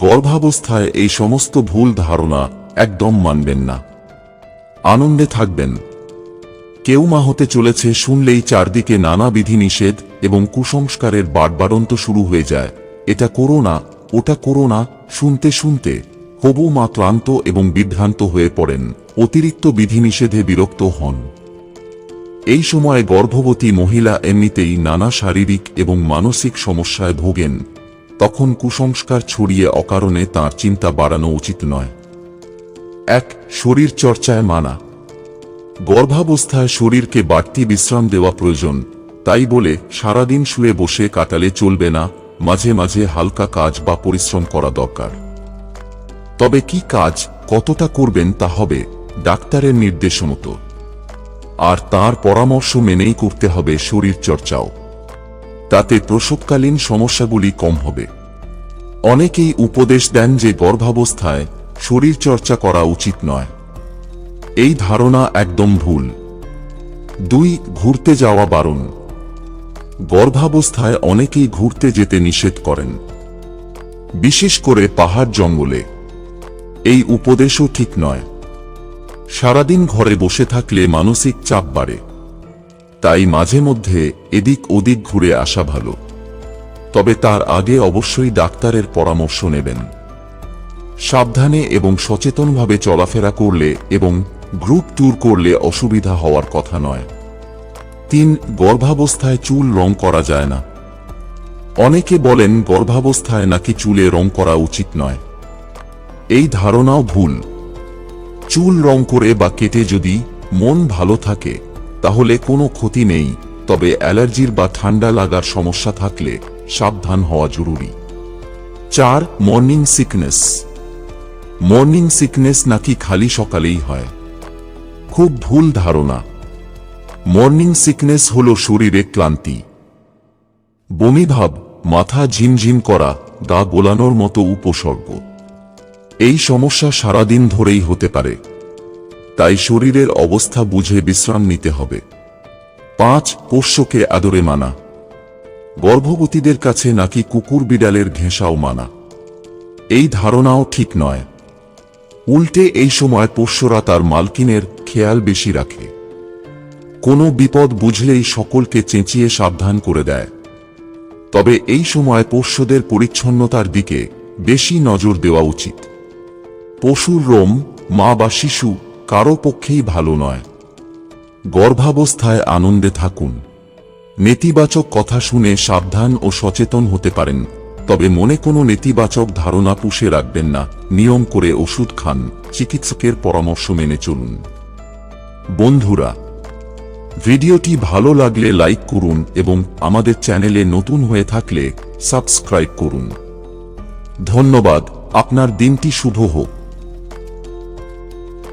গর্ভাবস্থায় এই সমস্ত ভুল ধারণা একদম মানবেন না। আনন্দে থাকবেন। কেউ মা হতে চলেছে শুনলেই চারদিকে নানা বিধিনিষেধ এবং কুসংস্কারের বাড়বাড়ন্ত শুরু হয়ে যায়। এটা করো না, ওটা করো না, শুনতে শুনতে হবু মা ক্লান্ত এবং বিভ্রান্ত হয়ে পড়েন, অতিরিক্ত বিধিনিষেধে বিরক্ত হন। এই সময় গর্ভবতী মহিলা এমনিতেই নানা শারীরিক এবং মানসিক সমস্যায় ভোগেন তখন কুসংস্কার ছড়িয়ে অকারণে তার চিন্তা বাড়ানো উচিত নয়। এক, শরীর চর্চায় মানা। গর্ভাবস্থায় শরীরকে বাড়তি বিশ্রাম দেওয়া প্রয়োজন। তাই বলে সারাদিন শুয়ে বসে কাটালে চলবে না, মাঝে মাঝে হালকা কাজ বা পরিশ্রম করা দরকার। তবে কি কাজ কতটা করবেন তা হবে ডাক্তারের নির্দেশ মতো আর তার পরামর্শ মেনেই করতে হবে শরীর চর্চাও। তাতে প্রসবকালীন সমস্যাগুলি কম হবে। অনেকেই উপদেশ দেন যে গর্ভাবস্থায় শরীর চর্চা করা উচিত নয়। এই ধারণা একদম ভুল। দুই, ঘুরতে যাওয়া বারণ। গর্ভাবস্থায় অনেকেই ঘুরতে যেতে নিষেধ করেন। বিশেষ করে পাহাড় জঙ্গলে। এই উপদেশও ঠিক নয়। সারাদিন ঘরে বসে থাকলে মানসিক চাপ বাড়ে। তাই মাঝে মধ্যে এদিক ওদিক ঘুরে আসা ভালো। তবে তার আগে অবশ্যই ডাক্তারের পরামর্শ নেবেন। সাবধানে এবং সচেতনভাবে চলাফেরা করলে এবং গ্রুপ ট্যুর করলে অসুবিধা হওয়ার কথা নয়। তিন, গর্ভাবস্থায় চুল রং করা যায় না। অনেকে বলেন গর্ভাবস্থায় নাকি চুলে রং করা উচিত নয়। এই ধারণাও ভুল। চুল রং করে বা কেটে যদি মন ভালো থাকে তাহলে কোনো ক্ষতি নেই, তবে অ্যালার্জির বা ঠান্ডা লাগার সমস্যা থাকলে সাবধান হওয়া জরুরি। চার মর্নিং সিকনেস মর্নিং সিকনেস নাকি খালি সকালেই হয়। খুব ভুল ধারণা। মর্নিং সিকনেস হল শরীরে ক্লান্তি। বমিভাব মাথা ঝিমঝিম করা, গা গোলানোর মতো উপসর্গ। এই সমস্যা সারাদিন ধরেই হতে পারে। তাই শরীরের অবস্থা বুঝে বিশ্রাম নিতে হবে। পাঁচ, পোষ্যকে আদরে মানা। গর্ভবতীদের কাছে নাকি কুকুর বিড়ালের ঘেঁষাও মানা। এই ধারণাও ঠিক নয়। উল্টে এই সময় পোষ্যরা তার মালকিনের খেয়াল বেশি রাখে। কোনো বিপদ বুঝলেই সকলকে চেঁচিয়ে সাবধান করে দেয়। তবে এই সময় পোষ্যদের পরিচ্ছন্নতার দিকে বেশি নজর দেওয়া উচিত। পশুর রোম, মা বা শিশু কারও পক্ষেই ভালো নয়। গর্ভাবস্থায় আনন্দে থাকুন। নেতিবাচক কথা শুনে সাবধান ও সচেতন হতে পারেন, তবে মনে কোনো নেতিবাচক ধারণা পুষে রাখবেন না। নিয়ম করে ওষুধ খান, চিকিৎসকের পরামর্শ মেনে চলুন। বন্ধুরা, ভিডিওটি ভালো লাগলে লাইক করুন এবং আমাদের চ্যানেলে নতুন হয়ে থাকলে সাবস্ক্রাইব করুন। ধন্যবাদ, আপনার দিনটি শুভ হোক।